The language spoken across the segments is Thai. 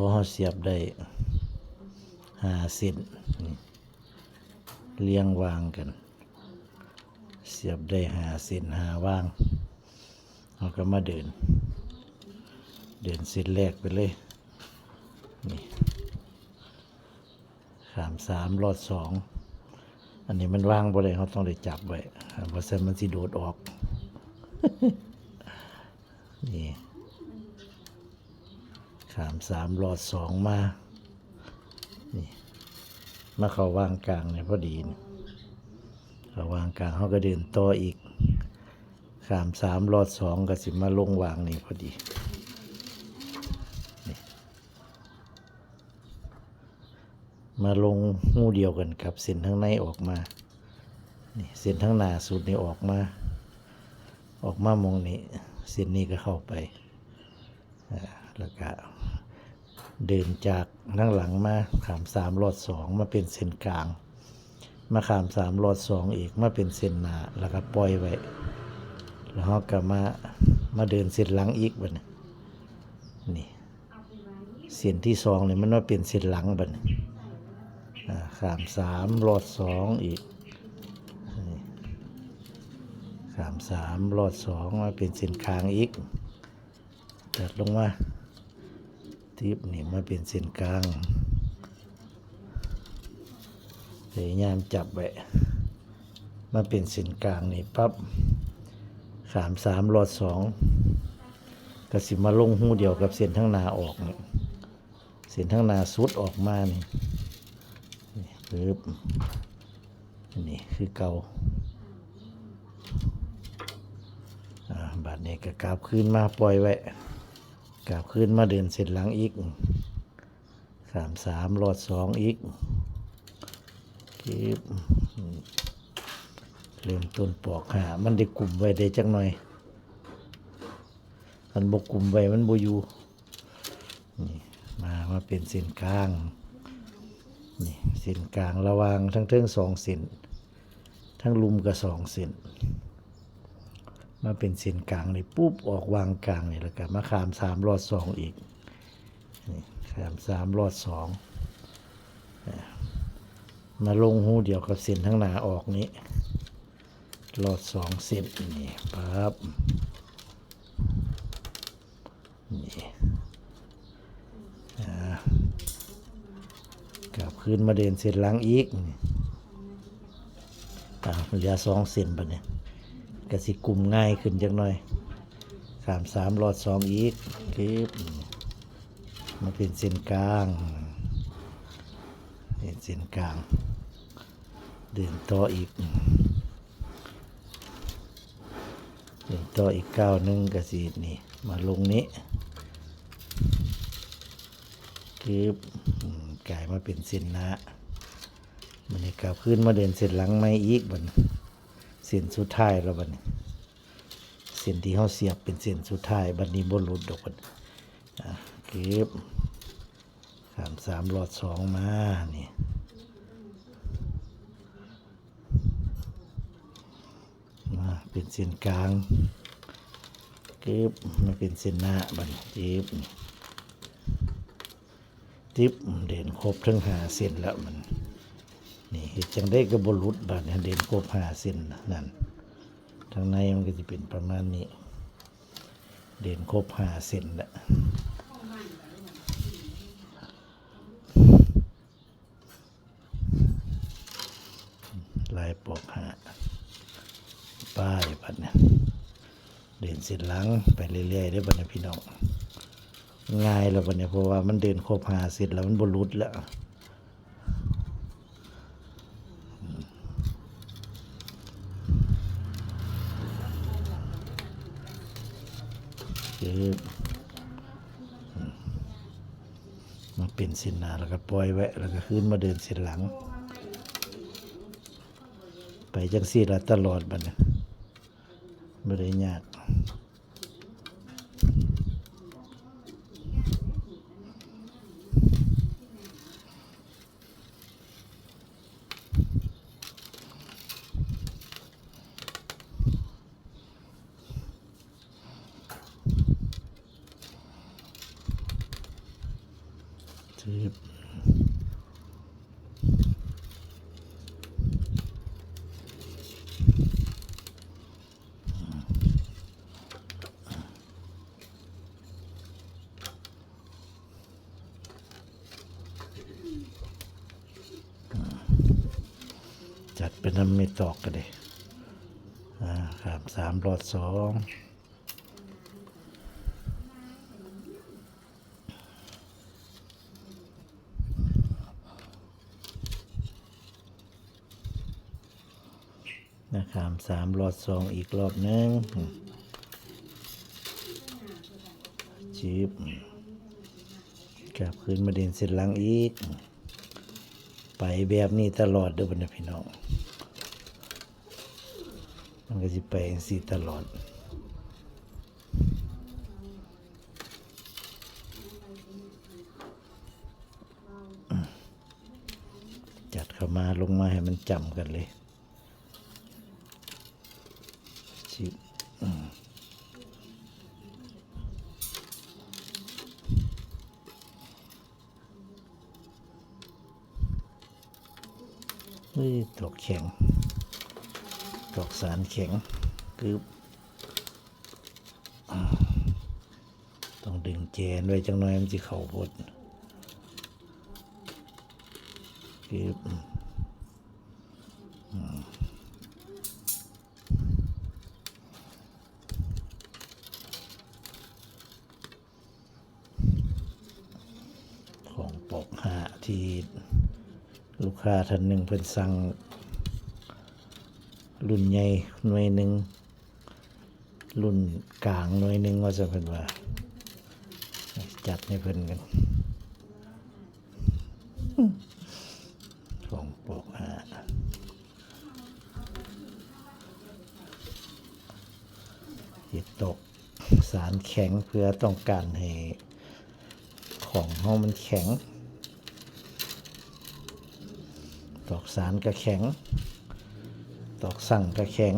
อเขาเสียบได้ห้าเส้นเรียงวางกัน เสียบได้ห้าเส้นห้าวางเราก็มาเดิน เดินเส้นแรกไปเลยนี่ขามสามรอดสองอันนี้มันว่างบ่ได้เขาต้องได้จับไว้เพราะฉะนั้นมันสิโดดออกนี่ ขามสามรอดสองมา นี่มาเขาวางกลางเนี่ยพอดีเขาวางกลางเขาก็เดินต่ออีกขามสามรอดสองก็สิมาลงวางนี่พอดีมาลงหูเดียวกันกับเส้นทั้งในออกมานี่เส้นทั้งหน้าสุดนี่ออกมา ออกมามองนี้เส้นนี้ก็เข้าไปอ่าแล้วก็ เดินจากนั่งหลังมาขามสามรอดสองมาเป็นเส้นกลาง มาขามสามรอดสองอีกมาเป็นเส้นหนาแล้วก็ปล่อยไว้ แล้วเราก็มามาเดินเส้นหลังอีกบัดนนี่เส้นที่สองเนี่ยมันว่าเป็นเส้นหลังบัดนี้อ่ามสามรอดสองอีกนี่สามสามรอดสองมาเป็นเส้นคางอีกตัดลงมา ทิปนี่มาเป็นเส้นกลางพยายามจับไว้มาเป็นเส้นกลางนี่ปั๊บสามสามรอดสองก็สิมาลงหูเดียวกับเส้นทั้งนาออกนี่เส้นทั้งนาสุดออกมานี่ปึ๊บนี่คือเกาอ่าบาดนี้ก็กราบขึ้นมาปล่อยไว้ กราบขึ้นมาเดินเสร็จหลังอีกสามสามรอดสองอีกคิบเริ่มต้นปอกหามันได้กลุ่มไว้ได้จักหน่อย มันบกกลุ่มไว้มันบอยู่นี่มามาเป็นเส้นกลางนี่เส้นกลางระวางทั้งเทิงสองเส้นทั้งลุมกับสองเส้น มาเป็นเส้นกลางนี่ปุ๊บออกวางกลางนี่แล้วก็มาขามสามรอดสองอีกนี่ขามสามรอดสองมาลงหูเดียวกับเส้นทั้งหนาออกนี้รอดสองเส้นนี่ปั๊บนี่อ่ากลับคืนมาเดินเสร็จหล้างอีกอ่าเหลือสองเส้นไปเนี่ย กสิกลุ่มง่ายขึ้นจักหน่อยสามสามรอดสองอีกคลิปมาเป็นเส้นกลางเป็นเส้นกลาง เดินต่ออีก เดินต่ออีกก้าวหนึงกสินี่ มาลงนี้คืออืมกลายมาเป็นเส้นหนามันนี่กลับขึ้นมาเดินเส้นหลังไม่อีกบัดน เส้นสุดท้ายแล้วบัดนเส้นที่เขาเสียบเป็นเส้นสุดท้ายบัดนี้บนหลุดดอกบัดอะเก็บสามสามหลอดสองมานี่มาเป็นเส้นกลางเก็บมาเป็นเส้นหน้าบัดนเก็บนี่ทิปเด่นครบทั้งหาเส้นแล้วมัน เฮ็ดจังได้ก็บรุษบาดเนี่ยเด่นครบหาเส้นนั่นทางในมันก็จะเป็นประมาณนี้ เด่นครบหาเส้นแล้วลายปอกหาป้ายบัดเนี่ยเด่นเส้นหลังไปเรื่อยๆได้บัดเนี่ยพี่น้องง่ายแล้ววันนี้เพราะว่ามันเดินครบหาเสร็จแล้วมันบรุษแล้ว คือมาเป็นเส้นหน้าแล้วก็ปล่อยไว้ แล้วก็ขึ้นมาเดินเส้นหลัง ไปจังสี่ละตลอดบัดนี้ไม่ได้ยากัดเป็นน้ำม่ตอกกันเลยอ่าครับสามรอดสองนะครับสามรอดสองอีกรอบหนึ่งจีบกลับคืนมาเด่นเสร็จลังอีก ไปแบบนี้ตลอดเด้อบรรพี่น้อง มันก็จะไปสิตลอดจัดเข้ามาลงมาให้มันจำกันเลยชิบอืมเฮ้ยตกแข็งารแข็งกึบอ่าต้องดึงแจนไว้จังหน่อยมันจะเข่าพดกึบของปกหาที่ลูกค้าท่านหนึ่งเพิ่นสั่ง รุ่นใหญ่หน่วยหนึ่งรุ่นกลางหน่วยหนึ่งว่าจะเพิ่นว่า จัดให้เพิ่นกันของปกหาจิตตกสารแข็งเพื่อต้องการให้ของเฮามันแข็ง ตอกสารก็แข็ง ตอกสั่งก็แข็ง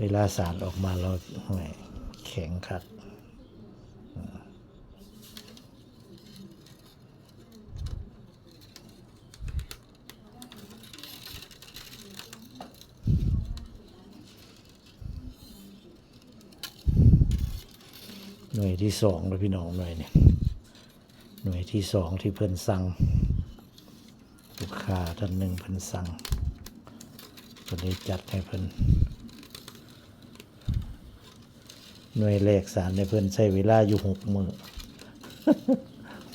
เวลาสารออกมาเราห่แข็งคัดหน่วยที่สองแล้วพี่น้องหน่วยเนี่ยหน่วยที่สองที่เพิ่นสั่งลูกค้าท่านหนึ่งเพิ่นสั่ง ก็เลยจัดให้เพิ่นหน่วยแรกสารในเพิ่นใช้เวลาอยู่หกมือ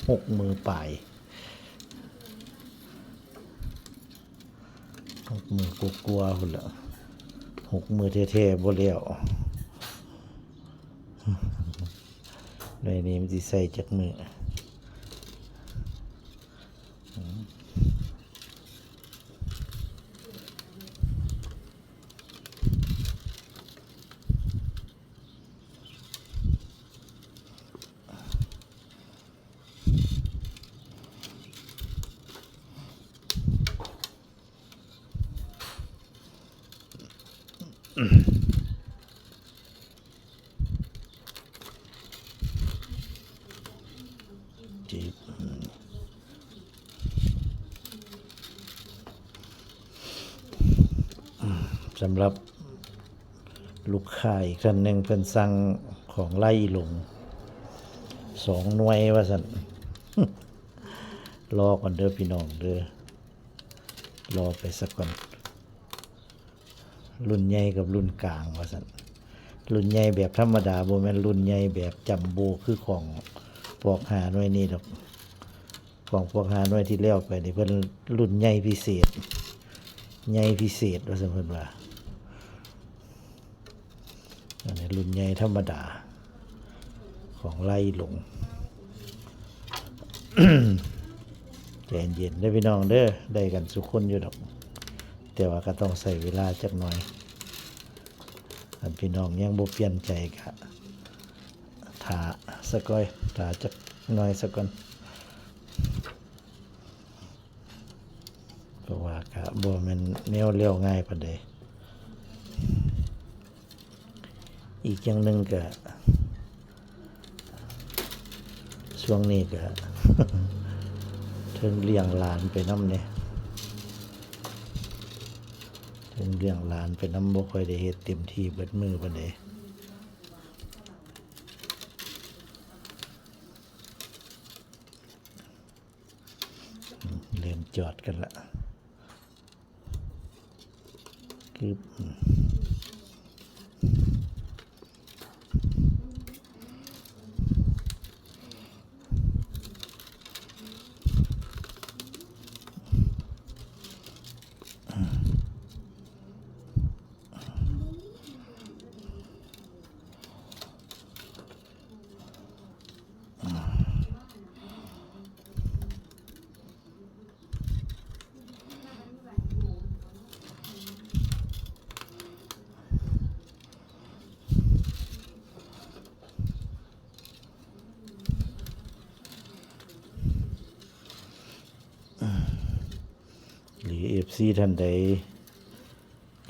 หกมือปลายหกมือกลัวๆพุ่นละหกมือเท่ๆบ่แล้วหน่วยนี้มันสิใส่จักมือ จีบสำหรับลูกค้าอีกท่านหนึ่งเป็นสั่งของไล่ลงสองหน่วยว่าสันรอก่อนเด้อพี่น้องเด้อรอไปสักก่อน รุ่นใหญ่กับรุ่นกลางว่าสันรุ่นใหญ่แบบธรรมดาโบแมนรุ่นใหญ่แบบจัมโบคือของพวกหาหน่วยนี้ดอกของพวกหาหน่วยที่แล้วไปนี่เพิ่นรุ่นใหญ่พิเศษใหญ่พิเศษว่าซั่นเพิ่นว่าอันนี้รุ่นใหญ่ธรรมดา ของไล่หลงใจเย็นได้พี่น้องเด้อได้กันสุกคนอยู่ดอก แต่ว่าก็ต้องใส่เวลาจักหน่อยอันพี่น้องยังบ่เปลี่ยนใจกะถาสก้อยถาจักหน่อยสักก่อนเพราะว่ากะบ่แมันแนวเลี้ยวง่ายปานใดอีกอย่างหนึ่งก็สช่วงนี้ก็เทิงเลี้ยงหลานไปน้ำเนี่ย เป็นเรื่องหลานไปน้ำบกคอยได้เฮ็ดเต็มที่เบิดมือปานใดเริ่มจอดกันละคือ ซีท่านใด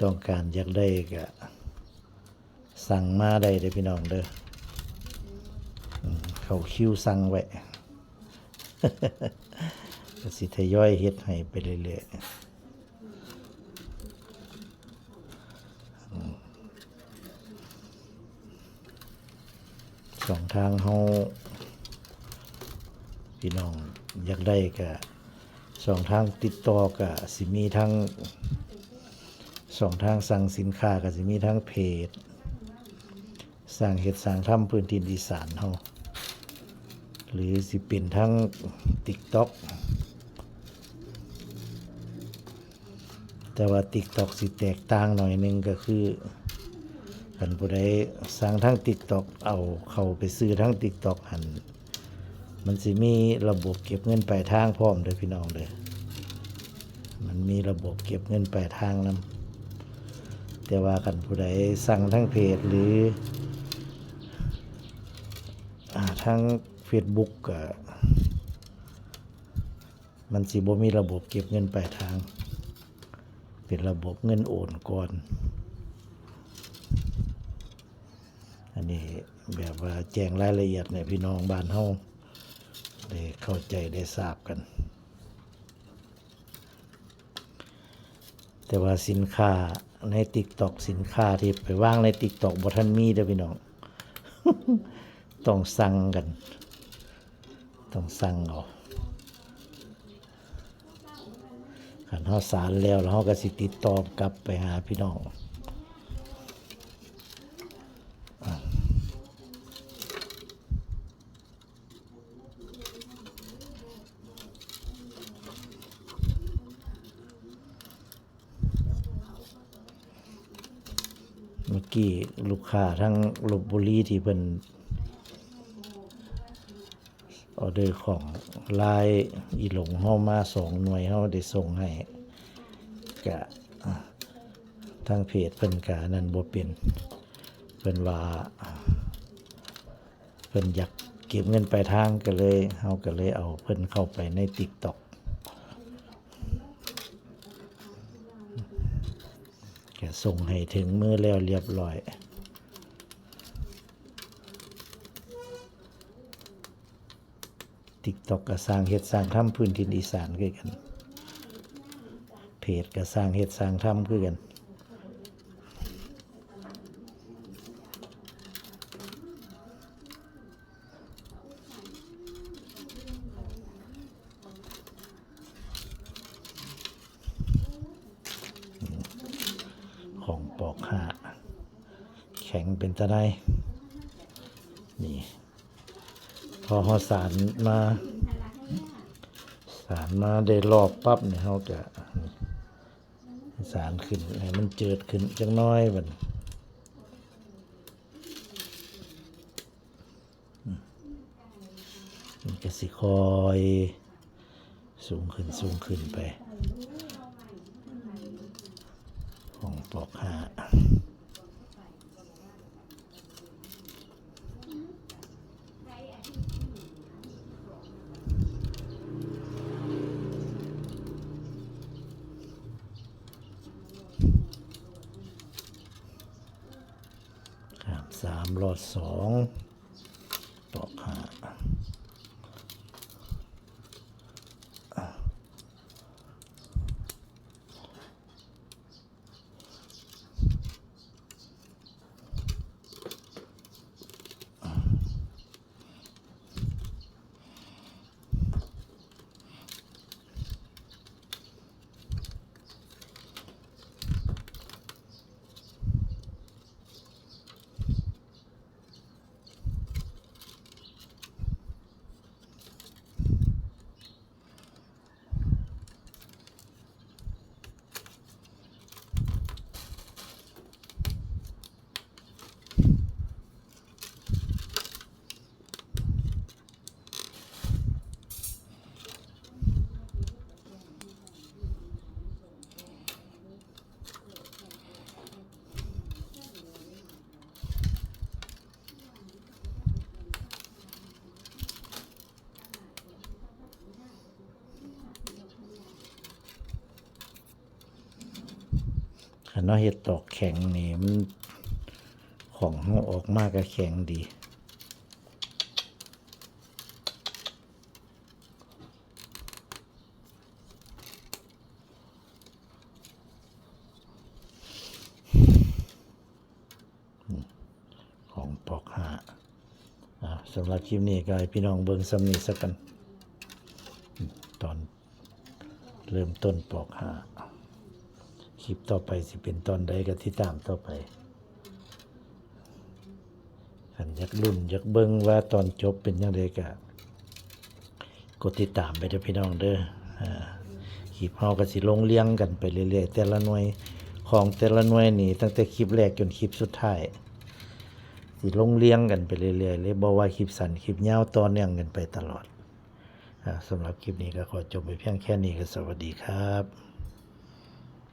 ต้องการอยากได้ก็สั่งมาได้เลยพี่น้องเด้อเขาคิวสั่งไว้ก็สิทยอยเฮ็ดให้ไปเรื่อยๆสองทางเฮาพี่น้องอยากได้ก็ สองทางติดต่อกับสิมีทั้งสองทางสั่งสินค้ากับสิมีทั้งเพจสั่งเห็ดสั่งทำพื้นที่อีสานเฮาหรือสิเป็นทั้ง TikTok แต่ว่า TikTok สิแตกต่างหน่อยหนึงก็คือคันผู้ใดสั่งทั้ง TikTok เอาเข้าไปซื้อทั้ง TikTok หัน มันสิมีระบบเก็บเงินปลายทางพร้อมเด้อพี่น้องเด้อมันมีระบบเก็บเงินปลายทางนํแต่ว่าคันผู้ใดสั่งทั้งเพจหรืออ่าทั้ง Facebook ก็มันสิบ่มีระบบเก็บเงินปลายทาง เป็นระบบเงินโอนก่อนอันนี้แบบว่าแจ้งรายละเอียดในพี่น้องบ้านเฮา ได้เข้าใจได้ทราบกัน แต่ว่าสินค้าใน TikTok สินค้าที่ไปว่างใน TikTok บ่ทันมีเด้อพี่น้อง ต้องสั่งกัน ต้องสั่งเอาคันเฮาสารแล้วแล้วเฮาก็สิติดต่อกลับไปหาพี่น้อง เมื่อกี้ลูก ค้าทั้งลบบุรีที่เป็นออเดอร์ของลายอีหลงเฮามาสองหน่วยเฮาได้ส่งให้กะทางเพจเพิ่นกะนั่นบ่เป็นเพิ่นว่าเพิ่นอยากเก็บเงินปลายทางก็เลยเฮาก็เลยเอาเพิ่นเข้าไปใน TikTok ก็ส่งให้ถึงมือแล้วเรียบร้อย ติ๊กตอกก็สร้างเฮ็ดสร้างทำพื้นที่นอีสานคือกัน เพจก็สร้างเฮ็ดสร้างทำคือกันของปอกหาแข็งเป็นตะไดนี่ พ อเขาสารมาสารมาได้รอบปั๊บเนี่ยเขาจะสารขึ้นให้มันเจิดขึ้นจังน้อยบัดอืมมันก็สิคอย สูงขึ้นสูงขึ้นไป ของปอกหาครับสามรอดสองปอกหา คันเนาะเฮ็ดตอกแข็งนี่มันของเฮาออกมาก็แข็งดีของปอกหาอ่าสำหรับคลิปนี้ก็ให้พี่น้องเบิ่งซ้ำนี้สักกัน ตอนเริ่มต้นปอกหา คลิปต่อไปสิเป็นตอนใดก็ที่ตามต่อไปขันยากรุ่นยากเบิ่งว่าตอนจบเป็นยังไงก็กดติดตามไปเด้อพี่น้องเด้อคลิปเฮาก็สิลงเลี้ยงกันไปเรื่อยๆแต่ละหน่วยของแต่ละหน่วยนี่ตั้งแต่คลิปแรกจนคลิปสุดท้ายสิลงเลี้ยงกันไปเรื่อยๆเลยบอกว่าคลิปสั้นคลิปยาวต่อเนื่องกันไปตลอดสำหรับคลิปนี้ก็ขอจบไปเพียงแค่นี้ก็สวัสดีครับ